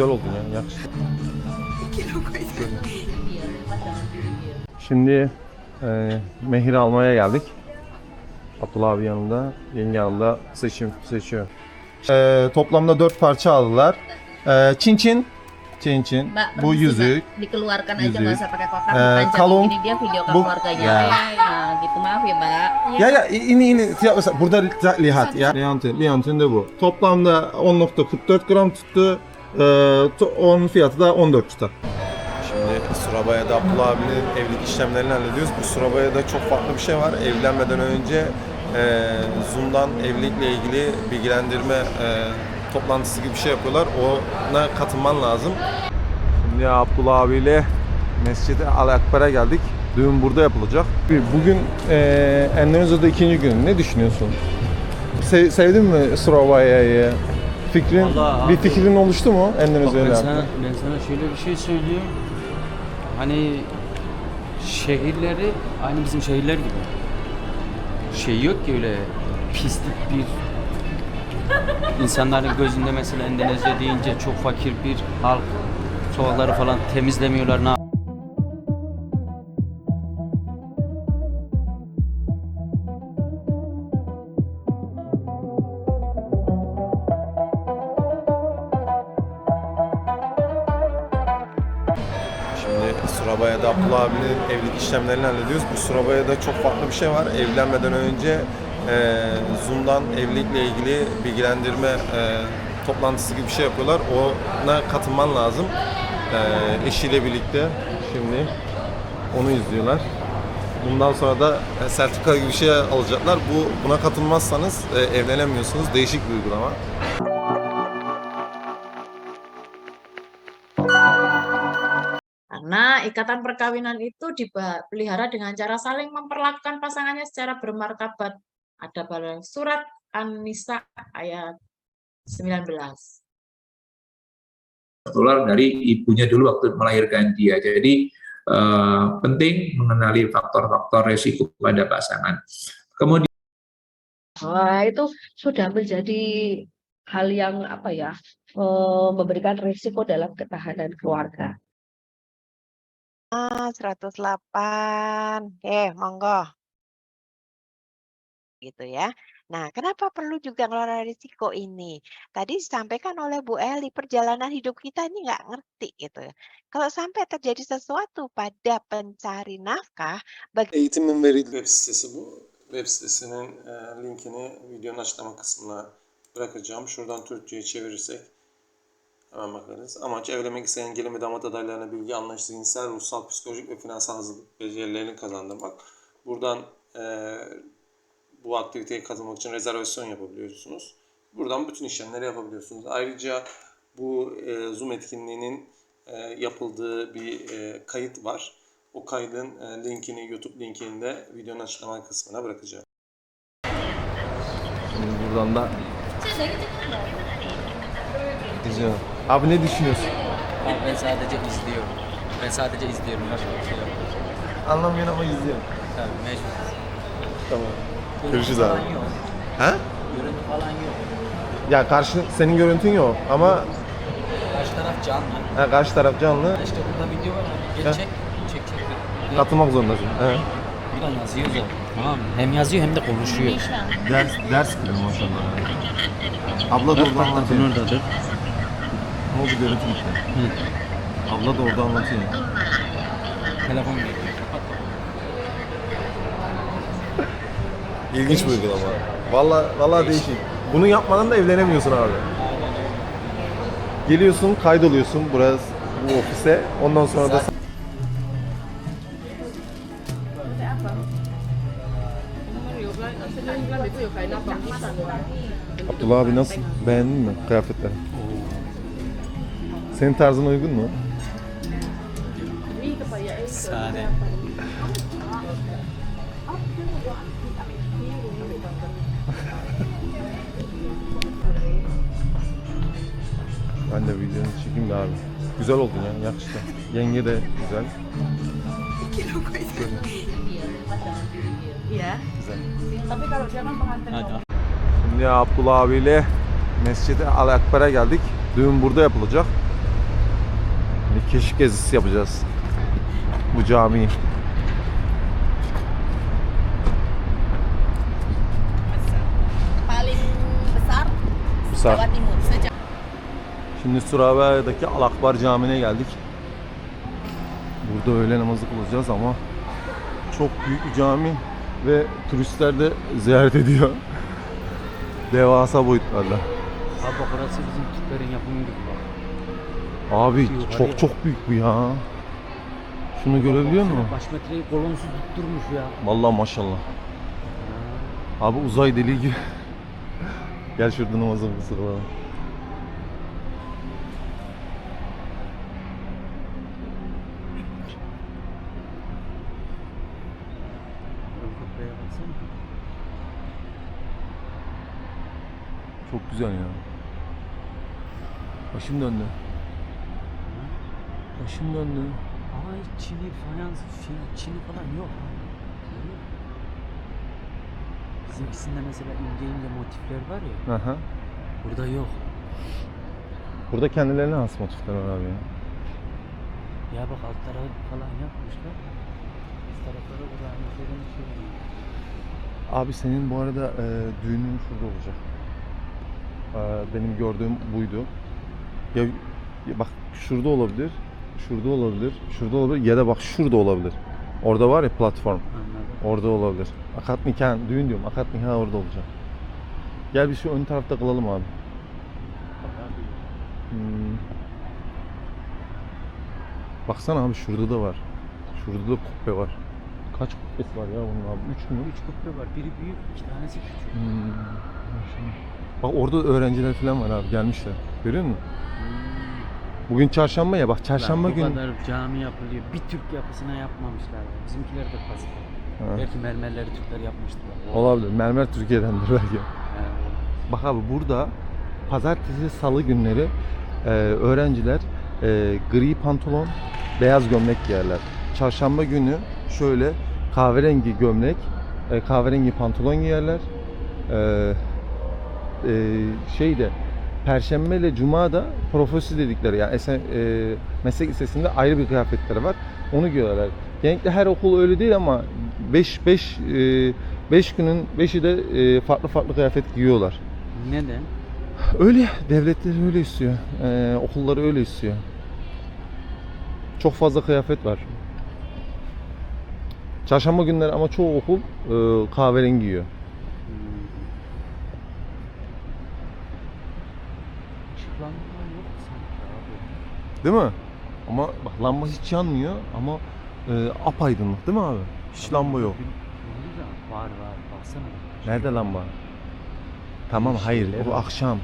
Güzel oldun ya. Yakıştı. Şimdi e, mehir almaya geldik. Abdullah abi yanında, yenge yanında seçim seçiyor. E, toplamda dört parça aldılar. E, çin çin, çin çin. Mbak, Bu yüzük. Dikeluarkan aja Yüzük. nggak usah pakai kotak panjang kalung. ini dia video ke Bu- keluarganya Ya. nah gitu maaf ya mbak Ya ya ini ini Tiap- mesela burada li- lihat ya. Leontin, Leontin de bu. Toplamda 10.44 gram tuttu. E, to- onun fiyatı da 14 tutar. Şimdi Surabaya'da Abdullah abinin evlilik işlemlerini hallediyoruz. Bu Surabaya'da çok farklı bir şey var. Evlenmeden önce e, Zoom'dan evlilikle ilgili bilgilendirme e, toplantısı gibi bir şey yapıyorlar. Ona katılman lazım. Şimdi Abdullah abiyle Mescid-i Al-Akber'e geldik. Düğün burada yapılacak. Bugün e, Endonezya'da ikinci gün. Ne düşünüyorsun? Se- sevdin mi Surabaya'yı? Fikrin, Vallahi bir abi- fikrin oluştu mu Bak Endonezya'yla? ben sana, ben sana şöyle bir şey söyleyeyim. Hani şehirleri aynı bizim şehirler gibi. Şey yok ki öyle pislik bir insanların gözünde mesela Endonezya deyince çok fakir bir halk sokakları falan temizlemiyorlar. Ne Abdullah abinin evlilik işlemlerini hallediyoruz. Bu Surabaya'da çok farklı bir şey var. Evlenmeden önce e, Zoom'dan evlilikle ilgili bilgilendirme e, toplantısı gibi bir şey yapıyorlar. Ona katılman lazım. E, eşiyle birlikte şimdi onu izliyorlar. Bundan sonra da e, sertifika gibi bir şey alacaklar. Bu buna katılmazsanız e, evlenemiyorsunuz. Değişik bir uygulama. Karena ikatan perkawinan itu dipelihara dengan cara saling memperlakukan pasangannya secara bermartabat ada pada surat An-Nisa ayat 19 tertular dari ibunya dulu waktu melahirkan dia. Jadi eh, penting mengenali faktor-faktor resiko pada pasangan. Kemudian Wah, itu sudah menjadi hal yang apa ya, eh, memberikan risiko dalam ketahanan keluarga. Ah, 108. Oke, monggo. Gitu ya. Nah, kenapa perlu juga ngelola risiko ini? Tadi disampaikan oleh Bu Eli, perjalanan hidup kita ini nggak ngerti gitu ya. Kalau sampai terjadi sesuatu pada pencari nafkah, Eğitimin verildiği web sitesi bu. Web sitesinin linkini videonun açıklama kısmına bırakacağım. Şuradan Türkçe'ye çevirirsek hemen bakarız. Amaç evlenmek isteyen gelin ve damat adaylarına bilgi, anlayış, zihinsel, ruhsal, psikolojik ve finansal hazırlık becerilerini kazandırmak. Buradan e, bu aktiviteye katılmak için rezervasyon yapabiliyorsunuz. Buradan bütün işlemleri yapabiliyorsunuz. Ayrıca bu e, Zoom etkinliğinin e, yapıldığı bir e, kayıt var. O kaydın e, linkini, YouTube linkini de videonun açıklama kısmına bırakacağım. Şimdi buradan da izliyorum. Abi ne düşünüyorsun? Ben sadece izliyorum. Ben sadece izliyorum. Başka bir şey yok. Anlamıyorum ama izliyorum. Tabii mecbur. Tamam. Görüntü Görüşürüz abi. yok. Ha? Görüntü falan yok. Ya karşı senin görüntün yok ama Karşı taraf canlı. ha, karşı taraf canlı. İşte burada video var. Geç Ha. çek. Çek çek. Gel. Katılmak zorundasın. He. Buradan yazıyor zaten. Tamam mı? Hem yazıyor hem de konuşuyor. Ders ders gibi maşallah. Abla da orada anlatıyor. oradadır. Ne oldu görüntü gitti. Abla da orada anlatıyor. Telefon geliyor. Kapat. İlginç bir uygulama. Valla valla değişik. Bunu yapmadan da evlenemiyorsun abi. Geliyorsun, kaydoluyorsun burası bu ofise. Ondan sonra da Abdullah abi nasıl? Beğendin mi kıyafetleri? Senin tarzına uygun mu? Sade. Ben de videonu çekeyim de abi. Güzel oldun ya, yakıştı. Yenge de güzel. ya Güzel. dia kan pengantin Hadi. Şimdi Abdullah abiyle Mescid-i Al-Akber'e geldik. Düğün burada yapılacak. Şimdi keşif gezisi yapacağız. Bu camiyi. paling besar Şimdi Surabya'daki Al Akbar Camii'ne geldik. Burada öğle namazı kılacağız ama çok büyük bir cami ve turistler de ziyaret ediyor. Devasa boyutlarda. Abi bak orası bizim Türklerin yapımı gibi. Abi çok çok büyük bu ya. Şunu görebiliyor musun? Baş metreyi kolonsuz tutturmuş ya. Vallahi maşallah. Abi uzay deliği gibi. Gel şurada. Ön kubbeye baksana. Çok güzel ya. Başım döndü. Başım döndü. Ama hiç çini, fayans, şey, çini falan yok. Musun? Bizimkisinde mesela ince ince motifler var ya. Aha. Burada yok. Burada kendilerine has motifler var abi ya. Ya bak alt tarafı falan yapmışlar. Üst tarafları burada mesela şey var. Abi senin bu arada e, düğünün şurada olacak. E, benim gördüğüm buydu. Ya, ya bak şurada olabilir, şurada olabilir, şurada olabilir ya da bak şurada olabilir. Orada var ya platform. Anladım. Orada olabilir. Akat nikah, düğün diyorum. Akat nikah orada olacak. Gel bir şu ön tarafta kalalım abi. Hmm. Baksana abi şurada da var. Şurada da kubbe var. Kaç kubbesi var ya bunun abi? Üç mü? Üç kubbe var. Biri büyük, iki tanesi küçük. Hmm. Bak orada öğrenciler falan var abi gelmişler. Görüyor musun? Bugün çarşamba ya bak çarşamba Lan bu günü. kadar cami yapılıyor. Bir Türk yapısına yapmamışlar. ya. Bizimkiler de pasif. Ha. Belki mermerleri Türkler yapmıştır. Olabilir. Mermer Türkiye'dendir belki. Bak abi burada pazartesi salı günleri e, öğrenciler e, gri pantolon, beyaz gömlek giyerler. Çarşamba günü şöyle kahverengi gömlek, e, kahverengi pantolon giyerler. E, e, şeyde Perşembe ile Cuma da profesi dedikleri yani esen, e, meslek lisesinde ayrı bir kıyafetleri var. Onu giyiyorlar. Genellikle her okul öyle değil ama 5 5 5 günün 5'i de e, farklı farklı kıyafet giyiyorlar. Neden? Öyle devletleri öyle istiyor. Ee, okulları öyle istiyor. Çok fazla kıyafet var. Çarşamba günleri ama çoğu okul e, kahverengi giyiyor. Hmm. Işıklandırma yok sanki abi. Değil mi? Ama bak lamba hiç yanmıyor ama e, apaydınlık değil mi abi? Hiç lamba yok. Var var. Baksana. Nerede lamba? Tamam hayır var. akşam.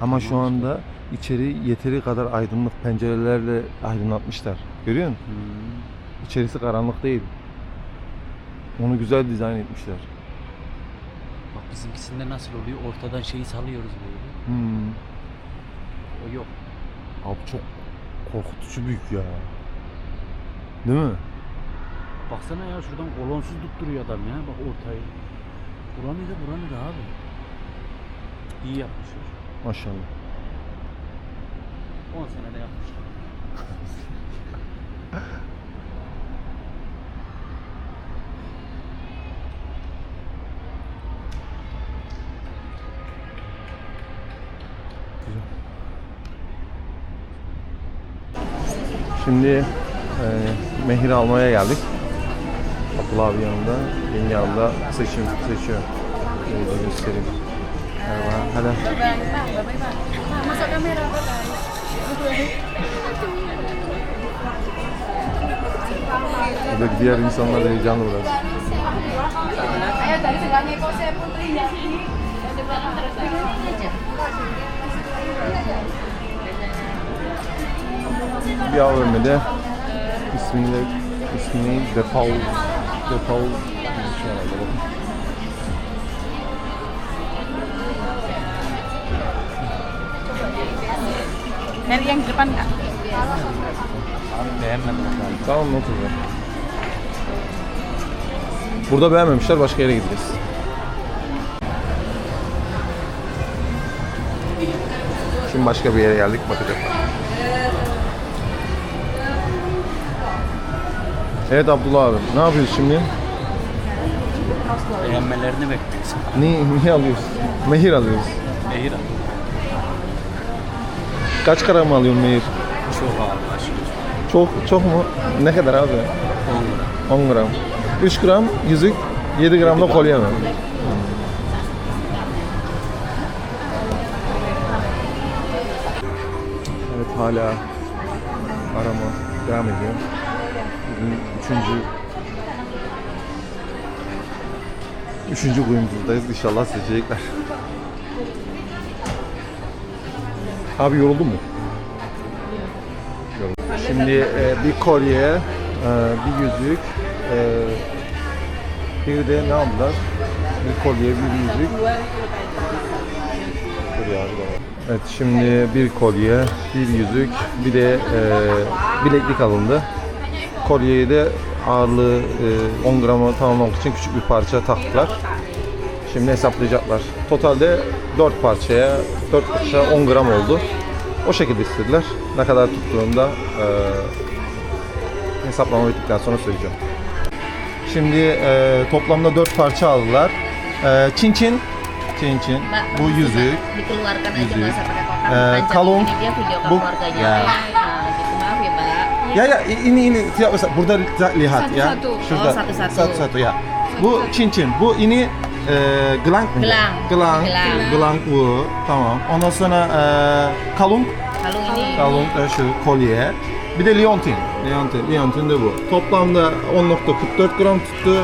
Ama şu anda içeri yeteri kadar aydınlık pencerelerle aydınlatmışlar. Görüyor musun? Hmm. İçerisi karanlık değil. Onu güzel dizayn etmişler. Bak bizimkisinde nasıl oluyor? Ortadan şeyi salıyoruz böyle. Hmm. O yok. Abi çok korkutucu büyük ya. Değil mi? Baksana ya şuradan kolonsuz tutturuyor adam ya. Bak ortayı. Buranı da buranı da abi. İyi yapmışlar. Maşallah. 10 senede yapmışlar. Şimdi e, mehir almaya geldik. Abdullah abi yanında, yenge yanında seçim seçiyor. Şöyle göstereyim. Merhaba. Hadi. Buradaki diğer insanlar da heyecanlı biraz. Bir AVM'de ismini ismini Defal Defal şu herhalde bakın. Dari yang depan kak. Tamam not alıyorum. Burada beğenmemişler başka yere gideceğiz. Şimdi başka bir yere geldik bakacağız. Evet Abdullah abi. Ne yapıyoruz şimdi? Beğenmelerini bekliyoruz. Ne, ne alıyoruz? Mehir alıyoruz. Mehir Kaç gram alıyorsun mehir? Çok ağır aşırı. Çok çok mu? Ne kadar abi? 10 lira. 10 gram. 3 gram yüzük, 7 gram da kolye mi? Evet hala arama devam ediyor. Bugün üçüncü Üçüncü kuyumcuzdayız. İnşallah seçecekler. Abi yoruldun mu? Yoruldum. Şimdi e, bir kolye, e, bir yüzük, e, bir de ne aldılar? Bir kolye, bir yüzük. Evet şimdi bir kolye, bir yüzük, bir de e, bileklik alındı. Kolyeyi de ağırlığı e, 10 grama tamamlamak için küçük bir parça taktılar. Şimdi hesaplayacaklar. Totalde 4 parçaya, 4 parça 10 gram oldu. O şekilde istediler. Ne kadar tuttuğunu da e, hesaplama bittikten sonra söyleyeceğim. Şimdi e, toplamda 4 parça aldılar. E, çin çin, çin çin, bu yüzük, Yüzük. nggak usah pakai kotak Ya ya ini ini tidak usah burada lihat ya. Satu-satu. Şurada. Oh, satu-satu. Satu-satu ya. Bu çin. Bu ini e, gelang? Gelang. Gelang. Gelang. Gelang bu. Tamam. Ondan sonra e, kalung. kalung ini Kalung da şu kolye. Bir de liontin. Liontin. Liontin de bu. Toplamda 10.44 gram tuttu.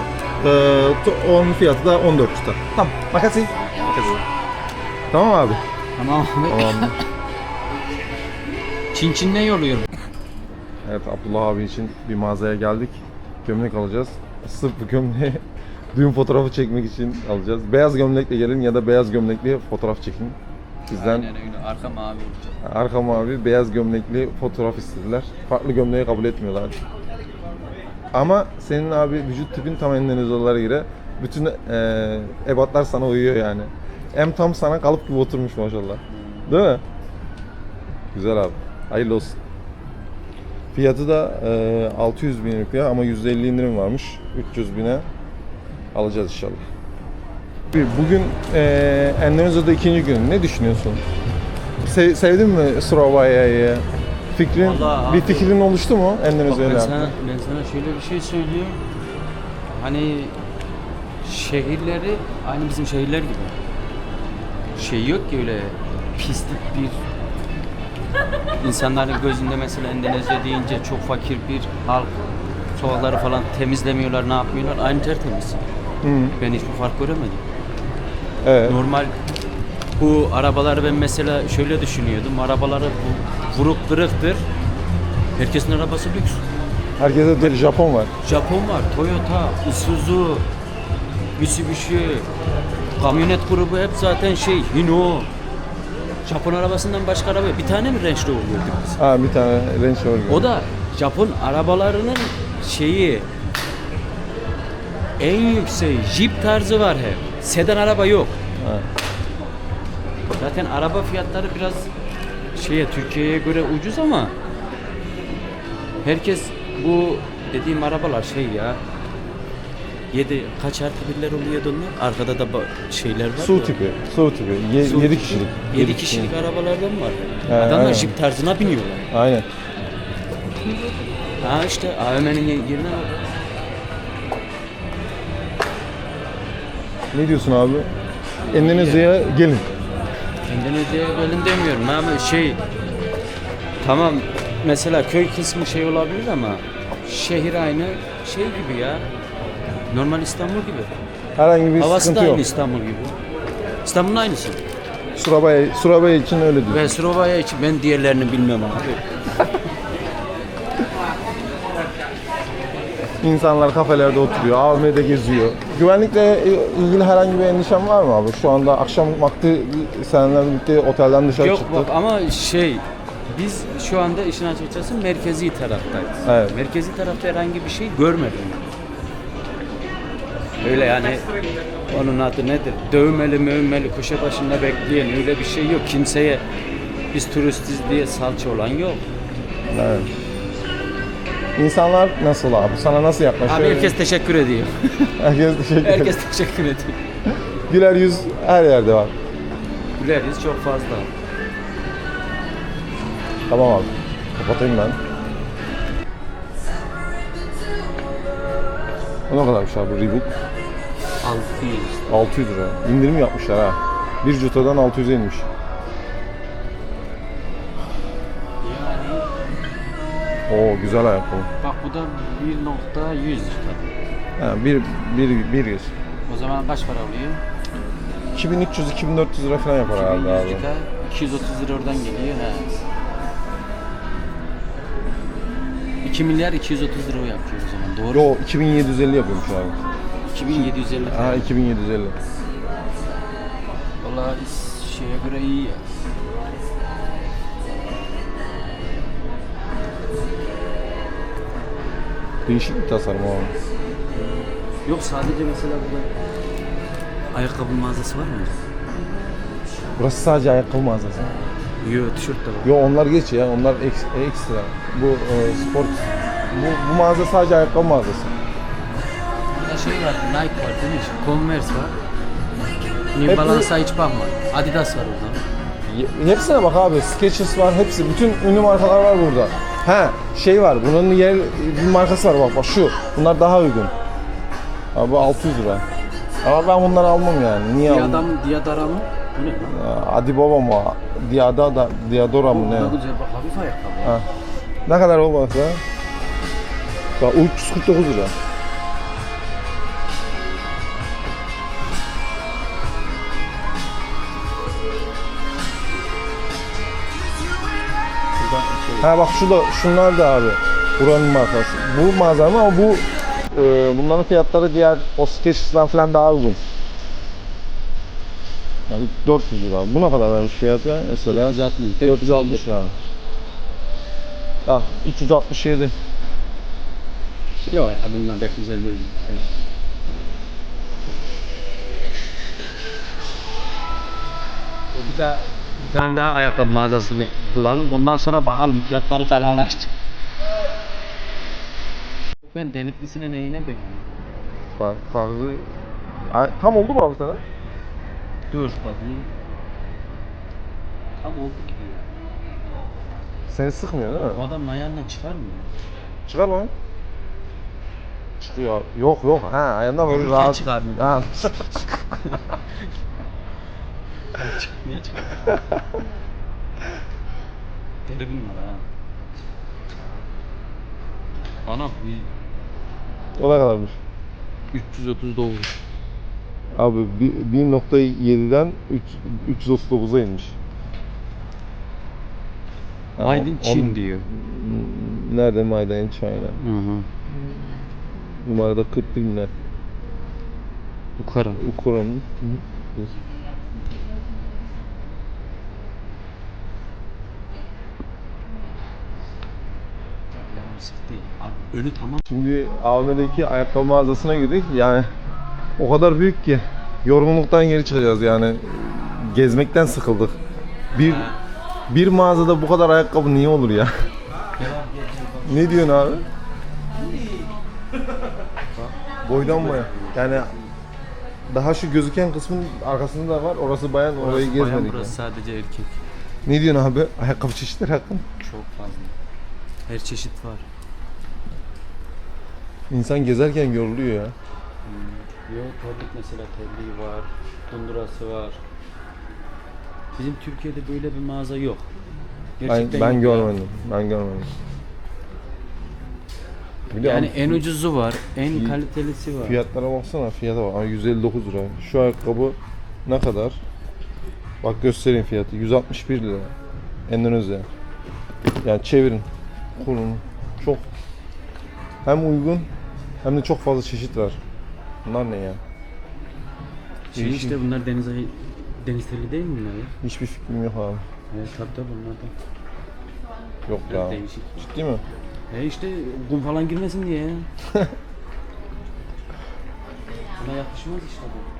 E, onun fiyatı da 14 tutar. Tamam. Makasih. Makasih. Tamam abi. Tamam. Tamam. Çin Çin'den yolluyorum. Evet Abdullah abi için bir mağazaya geldik. Gömlek alacağız. Sırf bu gömleği düğün fotoğrafı çekmek için alacağız. Beyaz gömlekle gelin ya da beyaz gömlekli fotoğraf çekin. Bizden Aynen öyle. Arka mavi olacak. arka mavi beyaz gömlekli fotoğraf istediler. Farklı gömleği kabul etmiyorlar. Ama senin abi vücut tipin tam Endonezyalılara göre bütün eee ebatlar sana uyuyor yani. Hem tam sana kalıp gibi oturmuş maşallah. Değil mi? Güzel abi. Hayırlı olsun. Fiyatı da eee 600 bin rupiya ama %50 indirim varmış. 300 bine alacağız inşallah. Bugün eee Endonezya'da ikinci gün. Ne düşünüyorsun? Se- sevdin mi Surabaya'yı? Fikrin, Vallahi bir abi- fikrin oluştu mu Bak Endonezya'yla? ben sana, ben sana şöyle bir şey söyleyeyim. Hani şehirleri aynı bizim şehirler gibi. Şey yok ki öyle pislik bir insanların gözünde mesela Endonezya deyince çok fakir bir halk sokakları falan temizlemiyorlar ne yapmıyorlar aynı tertemiz. Hı. Ben hiçbir fark göremedim. Evet. Normal bu arabaları ben mesela şöyle düşünüyordum. Arabaları bu vuruk kırıktır. Herkesin arabası lüks. Herkese deli Japon var. Japon var, Toyota, Isuzu, Mitsubishi, kamyonet grubu hep zaten şey, Hino. Japon arabasından başka araba bir tane mi Range Rover gördük biz? Ha bir tane Range Rover. O da Japon arabalarının şeyi en yüksek Jeep tarzı var hep. Sedan araba yok. Ha. Zaten araba fiyatları biraz şeye Türkiye'ye göre ucuz ama herkes bu dediğim arabalar şey ya 7 kaç artı birler oluyordu onlar? Arkada da ba- şeyler var Su ya. tipi. Su tipi. 7 Su tipi. kişilik. Yedi kişilik arabalardan var. He, Adamlar aynen. jip tarzına biniyorlar. Aynen. Ha işte AVM'nin ye- yerine. Ne diyorsun abi? Endonezya'ya gelin. Endonezya'ya gelin demiyorum ama şey tamam mesela köy kısmı şey olabilir ama şehir aynı şey gibi ya. Normal İstanbul gibi. Herhangi bir Havası da sıkıntı aynı yok. İstanbul gibi. İstanbul'un aynısı. Surabaya, Surabaya için öyle diyor. Ve Slovenya için ben diğerlerini bilmem abi. İnsanlar kafelerde oturuyor, AVM'de geziyor. Güvenlikle ilgili herhangi bir endişen var mı abi? Şu anda akşam vakti seninle birlikte otelden dışarı Yok çıktık. bak ama şey biz şu anda işin açıkçası merkezi taraftayız. Evet. Merkezi tarafta herhangi bir şey görmedim. Öyle yani onun adı nedir? Dövmeli mövmeli köşe başında bekleyen öyle bir şey yok. Kimseye biz turistiz diye salça olan yok. Evet. İnsanlar nasıl abi? Sana nasıl yaklaşıyor? Abi herkes teşekkür ediyor. herkes teşekkür ederim. herkes teşekkür ediyor. Güler yüz her yerde var. Güleriz çok fazla. Tamam abi. Kapatayım ben. Bu ne kadarmış abi Reebok? 600. 600 lira. İndirim yapmışlar ha. Bir cutadan 600'e inmiş. Yani Oo güzel ayakkabı. bak bu da 1.100 işte. Ha, bir, bir, bir yüz. O zaman kaç para oluyor? 2300-2400 lira falan yapar herhalde abi. 2100 lira, 230 lira oradan geliyor. He. 2 milyar 230 lira yapıyor o zaman. Doğru. Yo 2750 yapıyormuş abi. 2750 lira. Ha 2750. Valla şeye göre iyi ya. Değişik bir tasarım abi. Yok sadece mesela burada ayakkabı mağazası var mı? Burası sadece ayakkabı mağazası. Yok tişört de var. Yo onlar geç ya. Onlar eks- ekstra. Bu e, spor bu, bu mağaza sadece ayakkabı mağazası. Şey var, Nike var değil mi? Converse var. New Hep bu- Balance'a hiç bakma. Adidas var orada. Ye- Hepsine bak abi. Skechers var. Hepsi. Bütün ünlü markalar var burada. He şey var. Bunun yer bir markası var bak bak şu. Bunlar daha uygun. Abi bu 600 lira. Ama ben bunları almam yani. Niye almam? Diadam, Diadara mı? Bu ne lan? Adi baba mı? Diada da Diadora mı Ne ne? güzel bak hafif ayakkabı. Ha. Ne kadar olmasa? Ya 349 lira. Ha bak şu da şunlar da abi. Buranın markası. Bu mağaza mı ama bu e, bunların fiyatları diğer o Skechers'dan falan daha uygun. Yani 400 lira. Bu ne kadar vermiş fiyatı mesela? 460. 460 lira. Ah 367. Yok ya bunlar pek güzel değil. Bir de bir tane daha ayakkabı mağazası bulalım. Ondan sonra bakalım fiyatları falan açtık. Ben denetlisine neyine beğendim. Bak farklı. Ay, Tam oldu mu abi sana? Dur bakayım. Tam oldu gibi ya. Seni sıkmıyor değil mi? Bu adam ayağından çıkarmıyor. Çıkar lan. Çıkıyor. Yok yok. Ha ayağından böyle rahat. çıkarmıyor. Ha. Niye çıkarmıyor? Deri bunlar ha. Ana o ne kadarmış? 339. Abi bir- 1.7'den 3 339'a inmiş. Ha, Made in on- Çin diyor. Nerede Made in China? Hı hı. Numarada 40 binler. Yukarı. Ukrayna'nın. Önü tamam. Şimdi AVM'deki ayakkabı mağazasına girdik. Yani o kadar büyük ki yorgunluktan geri çıkacağız yani. Gezmekten sıkıldık. Bir bir mağazada bu kadar ayakkabı niye olur ya? ne diyorsun abi? Boydan boya. Yani daha şu gözüken kısmın arkasında da var. Orası bayan orayı Orası bayan, gezmedik. burası yani. sadece erkek. Ne diyorsun abi? Ayakkabı çeşitleri hakkında. Çok fazla. Her çeşit var. İnsan gezerken yoruluyor ya. Yok terlik mesela terliği var. Kundurası var. Bizim Türkiye'de böyle bir mağaza yok. Ben, Gerçekten ben yok ya. görmedim. Ben görmedim. Bir de Yani abi en ucuzu var, en Fi- kalitelisi var. Fiyatlara baksana fiyata bak. Aa, 159 lira. Şu ayakkabı ne kadar? Bak göstereyim fiyatı. 161 lira. Endonezya. Yani çevirin. Kurun. Çok hem uygun hem de çok fazla çeşit var. Bunlar ne ya? Şey Değişik. işte bunlar deniz deniz teli değil mi bunlar ya? Hiçbir fikrim yok abi. Evet tabii tabii bunlar da. Yok Biraz ya. değişik. Ciddi mi? E işte kum falan girmesin diye ya. Buna yakışmaz işte bu.